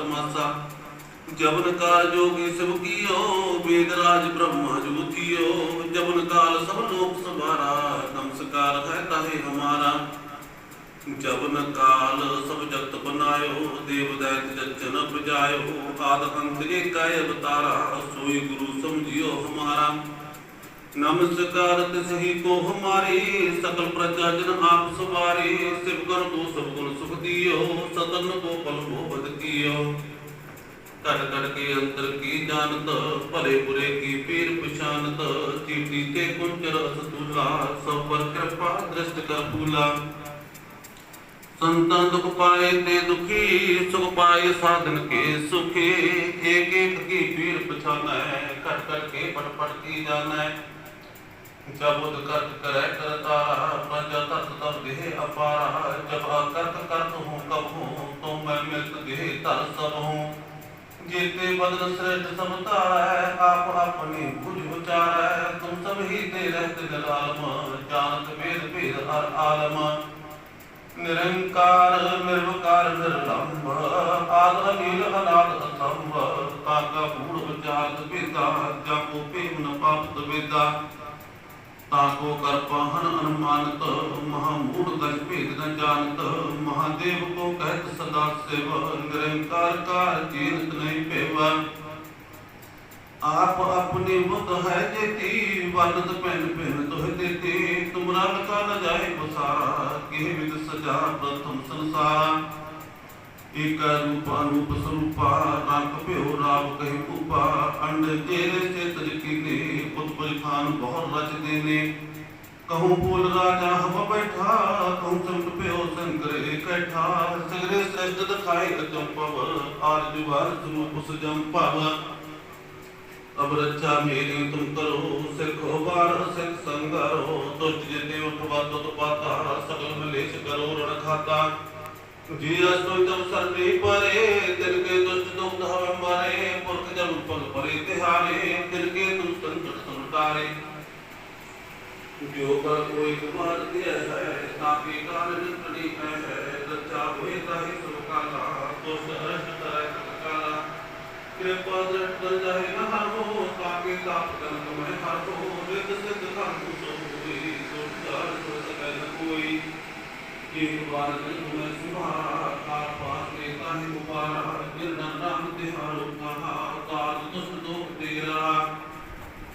ਤਮਾਸਾ ਜਬਨ ਕਾਲ ਜੋਗੀ ਸਭ ਕੀਓ, ਵੇਦ ਰਾਜ ਬ੍ਰਹਮਾ ਜੁਤੀਓ ਜਬਨ ਕਾਲ ਸਭ ਲੋਕ ਸਮਾਰਾ ਨਮਸਕਾਰ ਹੈ ਤਾਹੇ ਹਮਾਰਾ। ਜਬਨ ਕਾਲ ਸਭ ਜਗਤ ਬਨਾਇਓ, ਦੇਵ ਦੈਤ ਜਚਨ ਪ੍ਰਜਾਇਓ, ਆਦ ਅੰਤ ਏਕੈ ਅਵਤਾਰਾ, ਸੋਈ ਗੁਰੂ ਸਮਝਿਓ ਹਮਾਰਾ। ਨਮਸਕਾਰ ਤਿਸਹੀ ਕੋ ਹਮਾਰੀ ਸਕਲ ਪ੍ਰਜਾ ਜਨ ਆਪ ਸਵਾਰੀ ਸਿਵਗਨ ਕੋ ਸਭ ਗੁਣ ਸੁਖ ਦਿਓ ਸਤਨ ਕੋ ਪਲ ਕੋ ਕੀਓ ਕਟ ਕਟ ਕੇ ਅੰਤਰ ਕੀ ਜਾਣਤ ਭਲੇ ਬੁਰੇ ਕੀ ਪੀਰ ਪਛਾਨਤ ਚੀਟੀ ਤੇ ਕੁੰਚਰ ਅਸਤੂਲਾ ਸਭ ਪਰ ਕਿਰਪਾ ਦ੍ਰਿਸ਼ਟ ਕਰ ਭੂਲਾ ਸੰਤਾਂ ਦੁਖ ਪਾਏ ਤੇ ਦੁਖੀ ਸੁਖ ਪਾਏ ਸਾਧਨ ਕੇ ਸੁਖੀ ਏਕ ਏਕ ਕੀ ਪੀਰ ਪਛਾਨੈ ਕਟ ਕਟ ਕੇ ਪਟ ਪਟ ਕੀ ਜਾਣੈ ਜਬ ਉਦ ਕਰਤ ਕਰੈ ਕਰਤਾ, ਪ੍ਰਜਾ ਤਤ ਤਬ ਦੇਹ ਅਪਾਰਾ ਜਬ ਅਕਰਤ ਕਰਤ ਹੂੰ ਕਬ ਹੂੰ ਤੋ ਮੈਂ ਮਿਲਤ ਦੇਹ ਧਰ ਸਭ। ਹੂੰ ਜੀਤੇ ਬਦਨ ਸ੍ਰਿਸ਼ਟ ਸਮਤਾਰੈ ਆਪ ਆਪਣੀ ਬੁਝ ਉਚਾਰੈ, ਤੁਮ ਸਭ ਹੀ ਤੇ ਰਹਿਤ ਜਲਾਲਮ, ਜਾਣਤ ਵੇਦ ਭੇਦ ਹਰ ਆਲਮ। ਨਿਰੰਕਾਰ, ਨਿਰਵਕਾਰ, ਨਿਰਲੰਭ, ਆਦ ਅਨੀਲ ਅਨਾਦ ਅਸੰਭ ਤਾਕਾ ਬੂੜ ਵਿਚਾਰਤ ਭੇਦਾ ਜਾਪੋ ਭੇਮ ਨ ਪਾਪਤ ਵੇਦਾ। ਤਾਕੋ ਕਰ ਪਾਹਨ ਅਨੁਮਾਨਤ, ਮਹਾ ਮੂੜ ਗਜ ਭੇਦ ਨ ਜਾਣਤ, ਮਹਾਦੇਵ ਕੋ ਕਹਿਤ ਸਦਾ ਸਿਵ, ਨਿਰੰਕਾਰ ਕਾਰ ਜੀਨਤ ਨਹੀਂ ਭੇਵਾ ਆਪ ਆਪਣੀ ਮੁਤ ਹੈ ਜੇਤੀ ਵਰਨਤ ਪੈਨ ਪੈਨ ਤੋਹ ਦੇਤੀ ਤੁਮਰਾ ਲਕਾ ਨ ਜਾਏ ਬਸਾਰਾ ਕਿਹ ਵਿਦ ਸਜਾ ਪ੍ਰਥਮ ਸੰਸਾਰਾ। ਏਕ ਰੂਪ ਅਨੂਪ ਸਰੂਪਾ ਰੰਗ ਭਿਓ ਰਾਵ ਕਹਿ ਉਪਾ ਅੰਡ ਤੇਰੇ ਸੇ ਤਜ ਕੀਨੇ ਪੁੱਤ ਖਾਨ ਬਹੁਤ ਰਚਦੇ ਨੇ। ਕਹੂੰ ਬੋਲ ਰਾਜਾ ਹਮ ਬੈਠਾ, ਕਹੂੰ ਸੰਤ ਭਿਓ ਸੰਕਰ ਇਕੱਠਾ ਸਗਰੇ ਸਜਦ ਦਿਖਾਏ ਅਚੰਪਵ ਆਜ ਜੁਵਾਰ ਸਰੂਪ ਸਜਮ ਭਵ ਅਬ ਰੱਛਾ ਮੇਰੀ ਤੁਮ ਕਰੋ, ਸਿੱਖ ਉਬਾਰ ਸਿੱਖ ਸੰਗਰੋ ਤੁਜ ਜਿਤੇ ਉਠਵਾ ਤੁਤ ਪਾਤਾ, ਸਗਲ ਮਲੇਸ਼ ਕਰੋ ਰਣ ਖਾਤਾ। ਜੀ ਅਸਤੋਇ ਤਮ ਸਰਨੇ ਪਰੇ ਤਿਲ ਕੇ ਦੁਸ਼ਟ ਤੁਮ ਧਾਵੇ ਮਾਰੇ, ਪੁਰਖ ਜਨ ਪਲ ਪਰੇ ਤਿਹਾਰੇ। ਤਿਲ ਕੇ ਤੁਮ ਸੰਕਟ ਸੰਤਾਰੇ ਜੋ ਕਰ ਕੋਈ ਕੁਮਾਰ ਦਿਆ ਹੈ ਤਾਕੇ ਕਾਰਨ ਕੜੀ ਹੈ ਰੱਛਾ ਹੋਏ ਤਾਹੀ ਸੁਖ ਕਾਲਾ ਦੁਸ਼ਟ ਅਰਸ਼ ਕਰੈ ਕਾਲਾ ਕਿਰਪਾ ਦ੍ਰਿਸ਼ਟ ਕਰ ਜਾਏ ਨਾ ਹਰੋ ਤਾਕੇ ਤਾਪ ਕਰਨ ਤੁਮੇ ਹਰੋ ਰਿਤ ਸਿਧ ਧਨ ਸੋ ਹੋਈ ਸੁਖਦਾਰ ਸੋ ਸਕੈ ਨ ਕੋਈ ਇੱਕ ਵਾਰ ਦਿਲ ਤੁਮੇ ਸੁਭਾਰਾ ਕਾਰ ਪਾਸ ਦੇ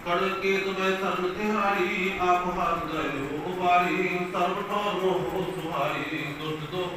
ਕੜ ਕੇ ਤੁਮੇ ਸਰਨ ਤਿਹਾਰੀ, ਆਪ ਹਰ ਗਇਓ ਉਬਾਰੀ ਸਰਬ ਠੌਰ ਮੋਹ ਸੁਹਾਈ, ਦੁਸ਼ਟ ਦੋਖ